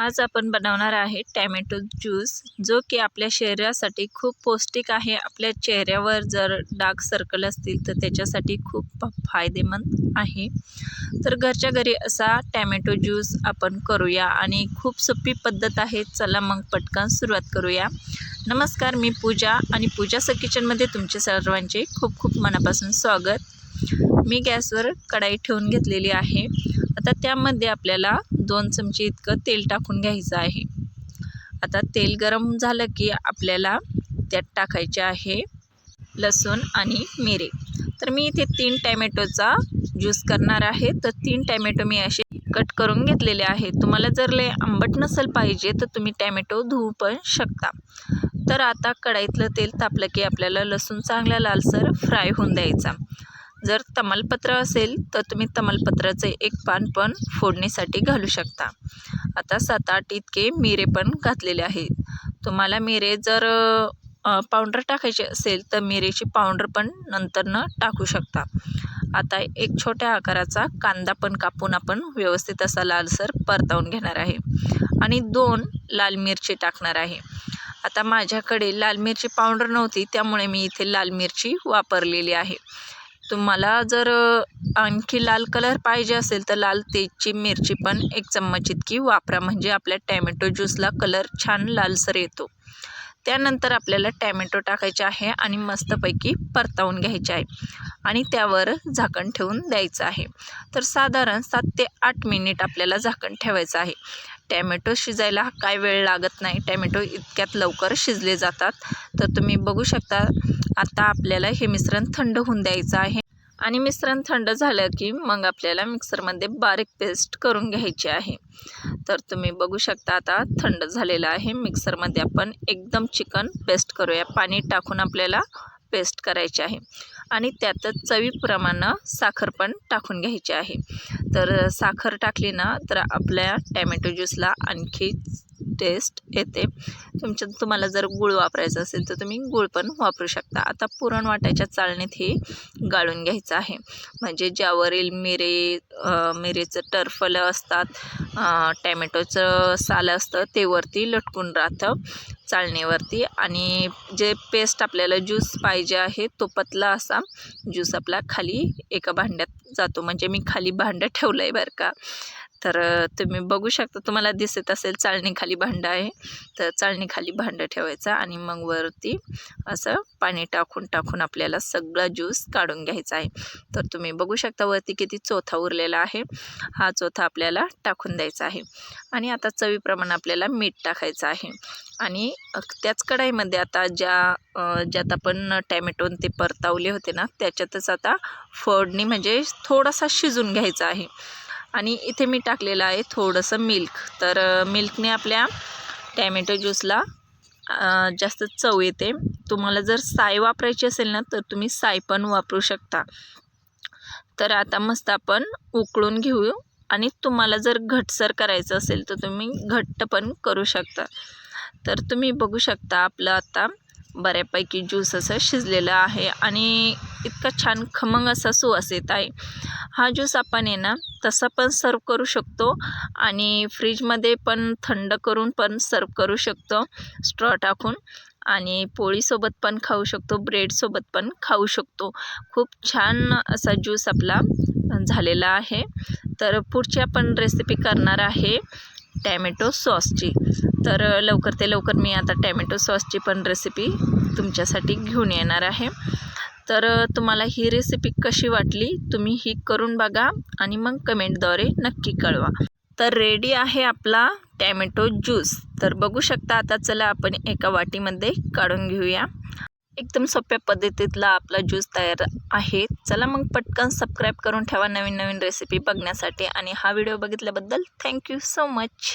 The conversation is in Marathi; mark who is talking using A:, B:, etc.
A: आज आपण बनवणार आहे टॅमॅटो ज्यूस जो की आपल्या शरीरासाठी खूप पौष्टिक आहे. आपल्या चेहऱ्यावर जर डार्क सर्कल असतील तर त्याच्यासाठी खूप फायदेमंद आहे. तर घरच्या घरी असा टॅमॅटो ज्यूस आपण करूया आणि खूप सोपी पद्धत आहे. चला मग पटकन सुरुवात करूया. नमस्कार मी पूजा आणि पूजाचं किचनमध्ये तुमचे सर्वांचे खूप खूप मनापासून स्वागत. मी गॅसवर कढाई ठेवून घेतलेली आहे. आता त्यामध्ये आपल्याला दोन चमचे इतकं तेल टाकून घ्यायचं आहे. आता तेल गरम झालं की आपल्याला त्यात टाकायचे आहे लसूण आणि मिरे. तर मी इथे तीन टॅमॅटोचा ज्यूस करणार आहे. तर तीन टॅमॅटो मी असे कट करून घेतलेले आहे तुम्हाला जर लय आंबट नसेल पाहिजे तर तुम्ही टॅमॅटो धुवू पण शकता. तर आता कढईतलं तेल तापलं की आपल्याला लसूण चांगला लालसर फ्राय होऊन द्यायचा. जर तमालपत्र असेल तर तुम्ही तमालपत्राचे एक पान पण फोडणीसाठी घालू शकता. आता सात आठ इतके मिरे पण घातलेले आहेत. तुम्हाला मिरे जर पावडर टाकायचे असेल तर मिरेची पावडर पण नंतरनं टाकू शकता. आता एक छोट्या आकाराचा कांदा पण कापून आपण व्यवस्थित असा लालसर परतावून घेणार आहे. आणि दोन लाल मिरची टाकणार आहे. आता माझ्याकडे लाल मिरची पावडर नव्हती त्यामुळे मी इथे लाल मिरची वापरलेली आहे. तुम्हाला जर आणखी लाल कलर पाहिजे असेल तर लाल तेजची मिरची पण एक चम्मच इतकी वापरा. म्हणजे आपल्या टॅमॅटो ज्यूसला कलर छान लालसर येतो. त्यानंतर आपल्याला टॅमॅटो टाकायचे आहे आणि मस्तपैकी परतावून घ्यायचे आहे. आणि त्यावर झाकण ठेवून द्यायचं आहे. तर साधारण सात ते आठ मिनिट आपल्याला झाकण ठेवायचं आहे. टॅमॅटो शिजायला काय वेळ लागत नाही. टॅमॅटो इतक्यात लवकर शिजले जातात. तर तुम्ही बघू शकता आता आपल्याला हे मिश्रण थंड होऊन द्यायचं आहे. आणि मिश्रण थंड झालं की मग आपल्याला मिक्सरमध्ये बारीक पेस्ट करून घ्यायची आहे. तर तुम्ही बघू शकता आता थंड झालेलं आहे. मिक्सरमध्ये आपण एकदम चिकन पेस्ट करूया. पाणी टाकून आपल्याला पेस्ट करायची आहे. आणि त्यातच चवीप्रमाणे साखर पण टाकून घ्यायची आहे. तर साखर टाकली ना तर आपल्या टॅमॅटो ज्यूसला आणखी टेस्ट येते. तुमच्या तुम्हाला जर गूळ वापरायचं असेल तर तुम्ही गूळ पण वापरू शकता. आता पुरण वाटायच्या चाळणीत हे गाळून घ्यायचं आहे. म्हणजे ज्यावरील मिरे मिरेचं टरफलं असतात टॅमॅटोचं साल असतं ते वरती लटकून राहतं चाळणीवरती. आणि जे पेस्ट आपल्याला ज्यूस पाहिजे आहे तो पतला असा ज्यूस आपला खाली एका भांड्यात जातो. म्हणजे मी खाली भांडं ठेवलं आहे बरं का. तर तुम्ही बघू शकता तुम्हाला दिसत असेल चाळणीखाली भांडं आहे. तर चाळणीखाली भांडं ठेवायचं आणि मग वरती असं पाणी टाकून टाकून आपल्याला सगळा ज्यूस काढून घ्यायचा आहे. तर तुम्ही बघू शकता वरती किती चोथा उरलेला आहे. हा चोथा आपल्याला टाकून द्यायचा आहे. आणि आता चवीप्रमाणे आपल्याला मीठ टाकायचं आहे. आणि त्याच कढाईमध्ये आता ज्या ज्यात आपण टॅमॅटोन ते परतावले होते ना त्याच्यातच आता फोडणी म्हणजे थोडासा शिजून घ्यायचा आहे. आणि इथे मी टाकलेलं आहे थोडंसं मिल्क तर मिल्कने आपल्या टॅमॅटो ज्यूसला जास्त चव येते. तुम्हाला जर साय वापरायची असेल ना तर तुम्ही साय पण वापरू शकता. तर आता मस्त आपण उकळून घेऊ आणि तुम्हाला जर घटसर करायचं असेल तर तुम्ही घट्ट पण करू शकता. तर तुम्ही बघू शकता आपलं आता बऱ्यापैकी ज्यूस असं शिजलेलं आहे आणि इतका छान खमंग असा सुवास येत आहे. हा ज्यूस आपण आहे ना तसा पण सर्व करू शकतो आणि फ्रीजमध्ये पण थंड करून पण सर्व करू शकतो स्ट्रॉ टाकून. आणि पोळीसोबत पण खाऊ शकतो ब्रेडसोबत पण खाऊ शकतो. खूप छान असा ज्यूस आपला झालेला आहे. तर पुढची आपण रेसिपी करणार आहे टॅमॅटो सॉसची. तर लवकर ते लवकर मी आता टॅमॅटो सॉसची पण रेसिपी तुमच्यासाठी घेऊन येणार आहे. तर तुम्हाला ही रेसिपी कशी वाटली तुम्ही ही करून बघा आणि मग कमेंटद्वारे नक्की कळवा. तर रेडी आहे आपला टॅमॅटो ज्यूस. तर बघू शकता आता चला आपण एका वाटीमध्ये काढून घेऊया. एकदम सोप्या पद्धतीतला आपला ज्यूस तयार आहे. चला मग पटकन सबस्क्राईब करून ठेवा नवीन नवीन रेसिपी बघण्यासाठी. आणि हा व्हिडिओ बघितल्याबद्दल थँक्यू सो मच